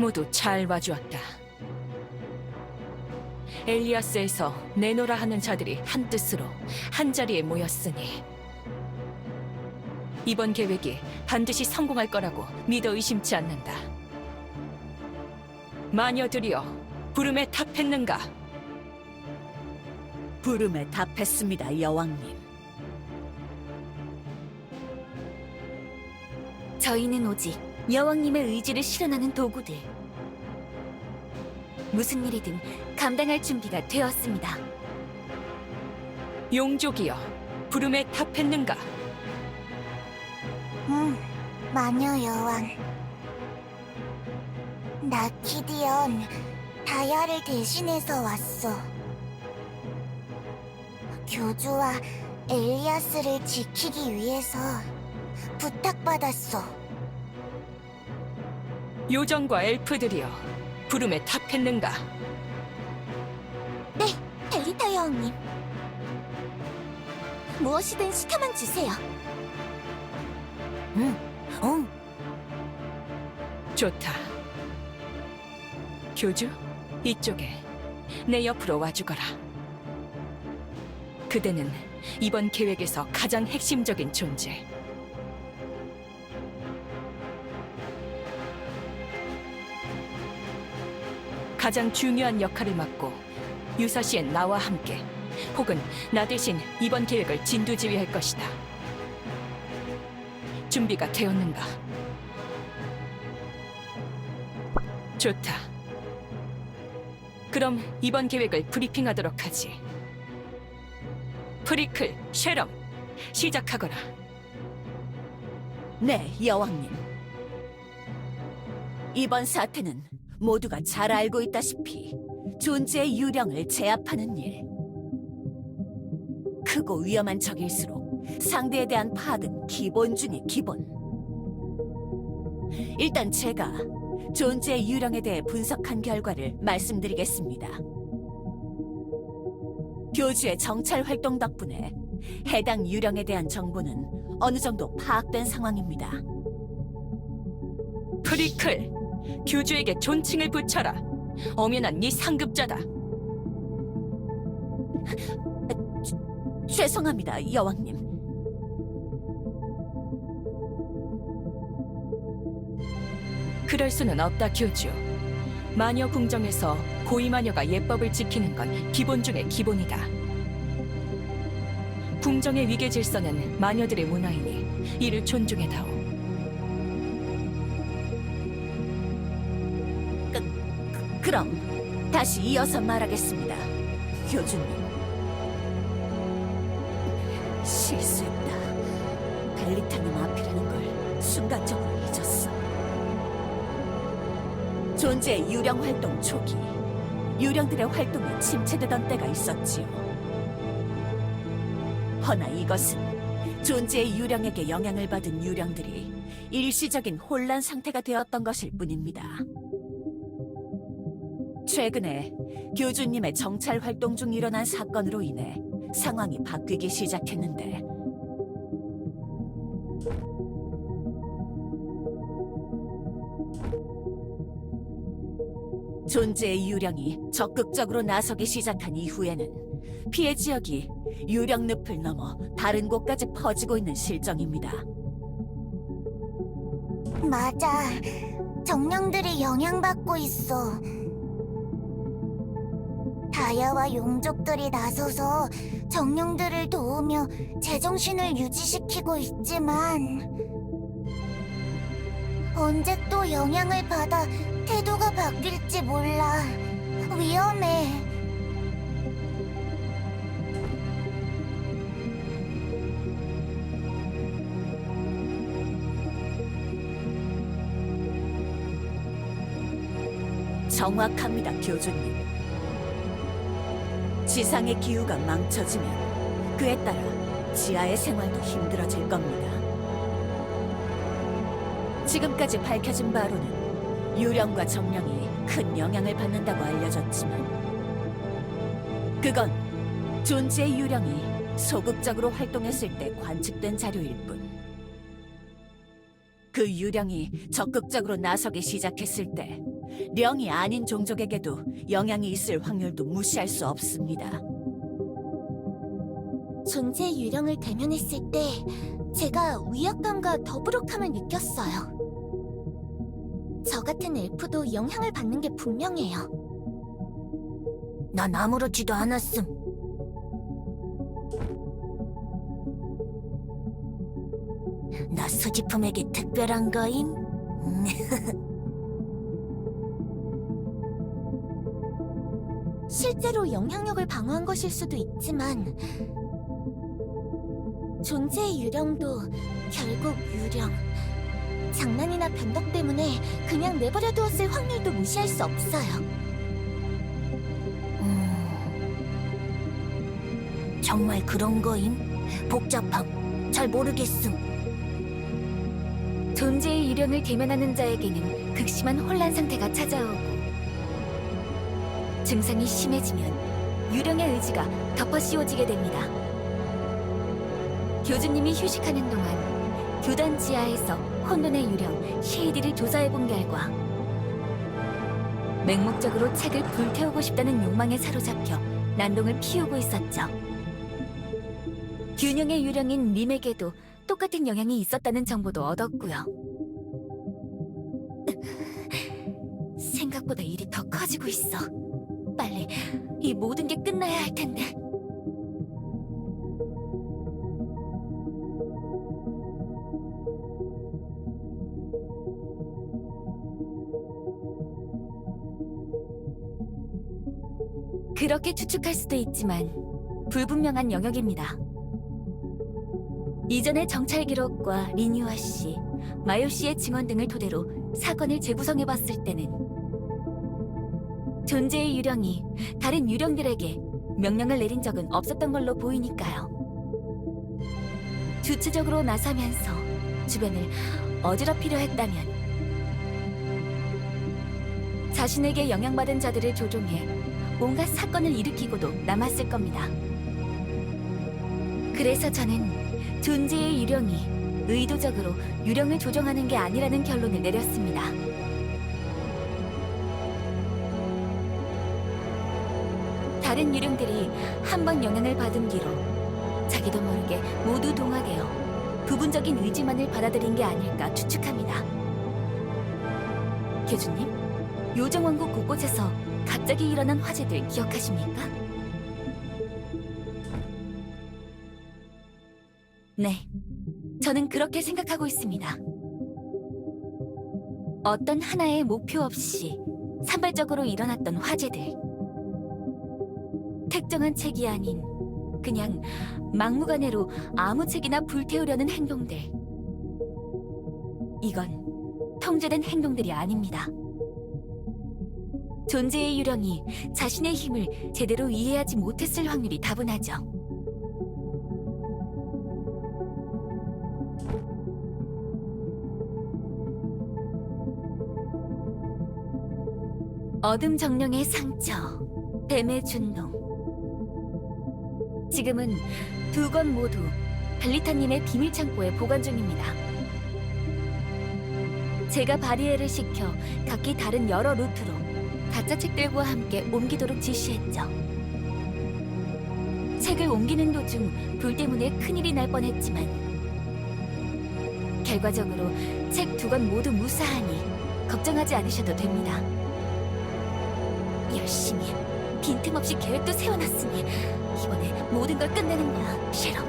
모두 잘 와주었다. 엘리아스에서 내노라 하는 자들이 한 뜻으로 한 자리에 모였으니 이번 계획이 반드시 성공할 거라고 믿어 의심치 않는다. 마녀들이여, 부름에 탑했는가? 부름에 답했습니다, 여왕님. 저희는 오직 여왕님의 의지를 실현하는 도구들. 무슨 일이든 감당할 준비가 되었습니다. 용족이여, 부름에 탑했는가? 응, 마녀 여왕. 나 기디언, 다야를 대신해서 왔어. 교주와 엘리아스를 지키기 위해서 부탁받았어. 요정과 엘프들이여, 부름에 탑했는가? 네, 벨리타 여왕님. 무엇이든 시켜만 주세요. 응, 응. 좋다. 교주, 이쪽에 내 옆으로 와주거라. 그대는 이번 계획에서 가장 핵심적인 존재. 가장 중요한 역할을 맡고 유사시엔 나와 함께 혹은 나 대신 이번 계획을 진두지휘할 것이다. 준비가 되었는가? 좋다. 그럼 이번 계획을 브리핑하도록 하지. 프리클, 쉐럼, 시작하거라. 네, 여왕님. 이번 사태는 모두가 잘 알고 있다시피 존재의 유령을 제압하는 일. 크고 위험한 적일수록 상대에 대한 파악은 기본 중의 기본. 일단 제가 존재의 유령에 대해 분석한 결과를 말씀드리겠습니다. 교주의 정찰 활동 덕분에 해당 유령에 대한 정보는 어느 정도 파악된 상황입니다. 프리클, 교주에게 존칭을 붙여라. 엄연한 네 상급자다. 죄송합니다, 여왕님. 그럴 수는 없다, 교주. 마녀 궁정에서 고위 마녀가 예법을 지키는 건 기본 중의 기본이다. 궁정의 위계 질서는 마녀들의 문화이니 이를 존중해다오. 그럼 다시 이어서 말하겠습니다, 교주님. 실수했다. 벨리타님 앞이라는 걸 순간적으로 잊었어. 존재의 유령 활동 초기, 유령들의 활동이 침체되던 때가 있었지요. 허나 이것은 존재의 유령에게 영향을 받은 유령들이 일시적인 혼란 상태가 되었던 것일 뿐입니다. 최근에 교주님의 정찰 활동 중 일어난 사건으로 인해 상황이 바뀌기 시작했는데 존재의 유령이 적극적으로 나서기 시작한 이후에는 피해 지역이 유령 늪을 넘어 다른 곳까지 퍼지고 있는 실정입니다. 맞아. 정령들이 영향받고 있어. 다야와 용족들이 나서서 정령들을 도우며 제정신을 유지시키고 있지만 언제 또 영향을 받아 태도가 바뀔지 몰라. 위험해. 정확합니다, 교주님. 지상의 기후가 망쳐지면 그에 따라 지하의 생활도 힘들어질 겁니다. 지금까지 밝혀진 바로는 유령과 정령이 큰 영향을 받는다고 알려졌지만 그건 존재의 유령이 소극적으로 활동했을 때 관측된 자료일 뿐. 그 유령이 적극적으로 나서기 시작했을 때 령이 아닌 종족에게도 영향이 있을 확률도 무시할 수 없습니다. 존재의 유령을 대면했을 때 제가 위압감과 더부룩함을 느꼈어요. 저 같은 엘프도 영향을 받는 게 분명해요. 난 아무렇지도 않았음. 나 수지품에게 특별한 거임? 실제로 영향력을 방어한 것일 수도 있지만 존재의 유령도 결국 유령. 장난이나 변덕 때문에 그냥 내버려 두었을 확률도 무시할 수 없어요. 음... 정말 그런 거임? 복잡함. 잘 모르겠음. 존재의 유령을 대면하는 자에게는 극심한 혼란 상태가 찾아오고 증상이 심해지면 유령의 의지가 덮어씌워지게 됩니다. 교주님이 휴식하는 동안 교단 지하에서 혼돈의 유령 쉐이디를 조사해 본 결과 맹목적으로 책을 불태우고 싶다는 욕망에 사로잡혀 난동을 피우고 있었죠. 균형의 유령인 림에게도 똑같은 영향이 있었다는 정보도 얻었고요. 생각보다 일이 더 커지고 있어. 빨리 이 모든 게 끝나야 할 텐데. 그렇게 추측할 수도 있지만 불분명한 영역입니다. 이전의 정찰 기록과 리뉴아 씨, 마요 씨의 증언 등을 토대로 사건을 재구성해 봤을 때는 존재의 유령이 다른 유령들에게 명령을 내린 적은 없었던 걸로 보이니까요. 주체적으로 나서면서 주변을 어지럽히려 했다면 자신에게 영향받은 자들을 조종해 온갖 사건을 일으키고도 남았을 겁니다. 그래서 저는 존재의 유령이 의도적으로 유령을 조종하는 게 아니라는 결론을 내렸습니다. 다른 유령들이 한 번 영향을 받은 뒤로 자기도 모르게 모두 동화되어 부분적인 의지만을 받아들인 게 아닐까 추측합니다. 교주님, 요정왕국 곳곳에서 갑자기 일어난 화재들 기억하십니까? 네, 저는 그렇게 생각하고 있습니다. 어떤 하나의 목표 없이 산발적으로 일어났던 화재들. 특정한 책이 아닌 그냥 막무가내로 아무 책이나 불태우려는 행동들. 이건 통제된 행동들이 아닙니다. 존재의 유령이 자신의 힘을 제대로 이해하지 못했을 확률이 다분하죠. 어둠 정령의 상처, 뱀의 준동. 지금은 두 권 모두 발리타님의 비밀 창고에 보관 중입니다. 제가 바리에를 시켜 각기 다른 여러 루트로 가짜 책들과 함께 옮기도록 지시했죠. 책을 옮기는 도중 불 때문에 큰일이 날 뻔했지만 결과적으로 책 두 권 모두 무사하니 걱정하지 않으셔도 됩니다. 열심히 빈틈없이 계획도 세워놨으니 이번에 모든 걸 끝내는 거야, 쉐로.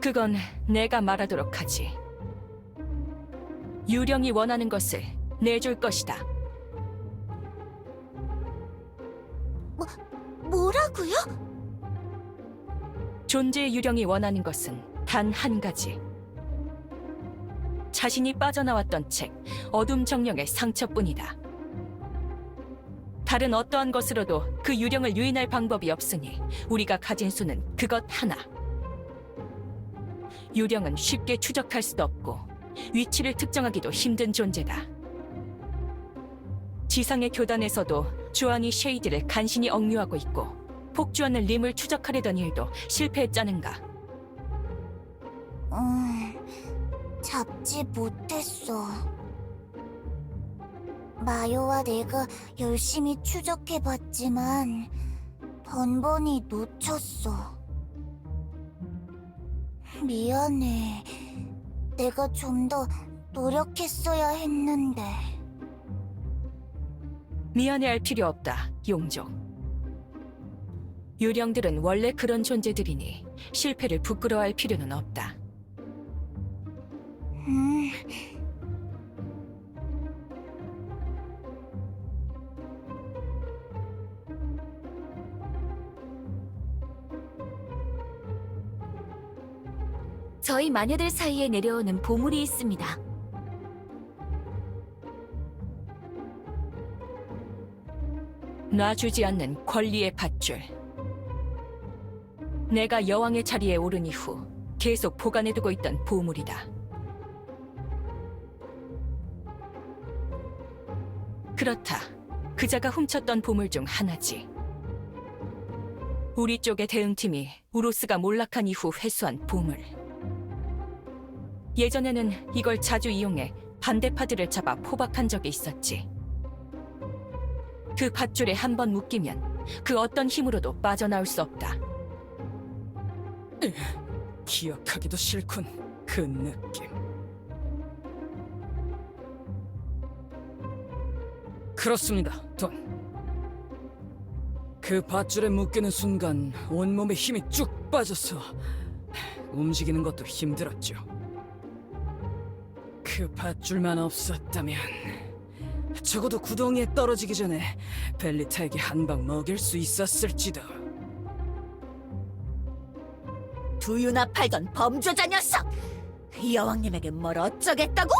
그건 내가 말하도록 하지. 유령이 원하는 것을 내줄 것이다. 뭐라고요? 존재의 유령이 원하는 것은 단 한 가지. 자신이 빠져나왔던 책, 어둠 정령의 상처뿐이다. 다른 어떠한 것으로도 그 유령을 유인할 방법이 없으니 우리가 가진 수는 그것 하나. 유령은 쉽게 추적할 수도 없고 위치를 특정하기도 힘든 존재다. 지상의 교단에서도 주안이 쉐이드를 간신히 억류하고 있고 폭주하는 림을 추적하려던 일도 실패했자는가. 음, 잡지 못했어. 마요와 내가 열심히 추적해봤지만 번번이 놓쳤어. 미안해. 내가 좀 더 노력했어야 했는데. 미안해할 필요 없다, 용족. 유령들은 원래 그런 존재들이니 실패를 부끄러워할 필요는 없다. 음, 저희 마녀들 사이에 내려오는 보물이 있습니다. 놔주지 않는 권리의 밧줄. 내가 여왕의 자리에 오른 이후 계속 보관해두고 있던 보물이다. 그렇다. 그자가 훔쳤던 보물 중 하나지. 우리 쪽의 대응팀이 우로스가 몰락한 이후 회수한 보물. 예전에는 이걸 자주 이용해 반대파들을 잡아 포박한 적이 있었지. 그 밧줄에 한 번 묶이면 그 어떤 힘으로도 빠져나올 수 없다. 기억하기도 싫군 그 느낌 그렇습니다 돈 그 밧줄에 묶이는 순간 온몸에 힘이 쭉 빠져서 움직이는 것도 힘들었죠 그 밧줄만 없었다면 적어도 구덩이에 떨어지기 전에 벨리타에게 한 방 먹일 수 있었을지도 두유나 팔던 범죄자 녀석! 여왕님에게 뭘 어쩌겠다고?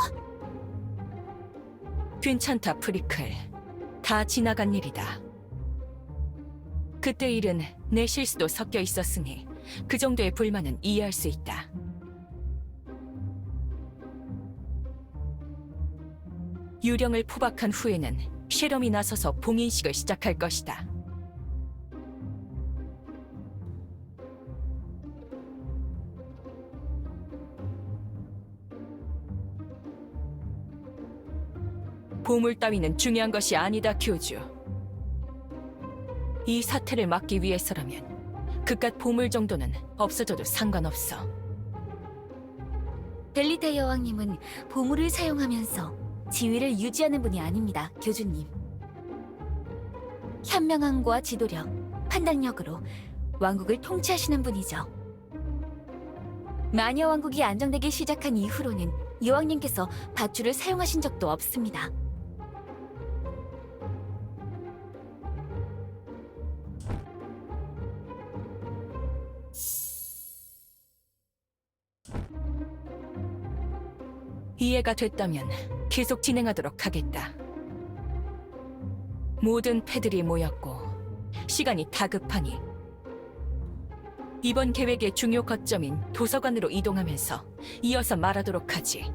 괜찮다, 프리클. 다 지나간 일이다. 그때 일은 내 실수도 섞여 있었으니 그 정도의 불만은 이해할 수 있다. 유령을 포박한 후에는 쉐럼이 나서서 봉인식을 시작할 것이다. 보물 따위는 중요한 것이 아니다, 교주. 이 사태를 막기 위해서라면 그깟 보물 정도는 없어져도 상관없어. 벨리타 여왕님은 보물을 사용하면서 지위를 유지하는 분이 아닙니다, 교주님. 현명함과 지도력, 판단력으로 왕국을 통치하시는 분이죠. 마녀 왕국이 안정되기 시작한 이후로는 여왕님께서 밧줄을 사용하신 적도 없습니다. 이해가 됐다면 계속 진행하도록 하겠다. 모든 패들이 모였고 시간이 다급하니 이번 계획의 중요 거점인 도서관으로 이동하면서 이어서 말하도록 하지.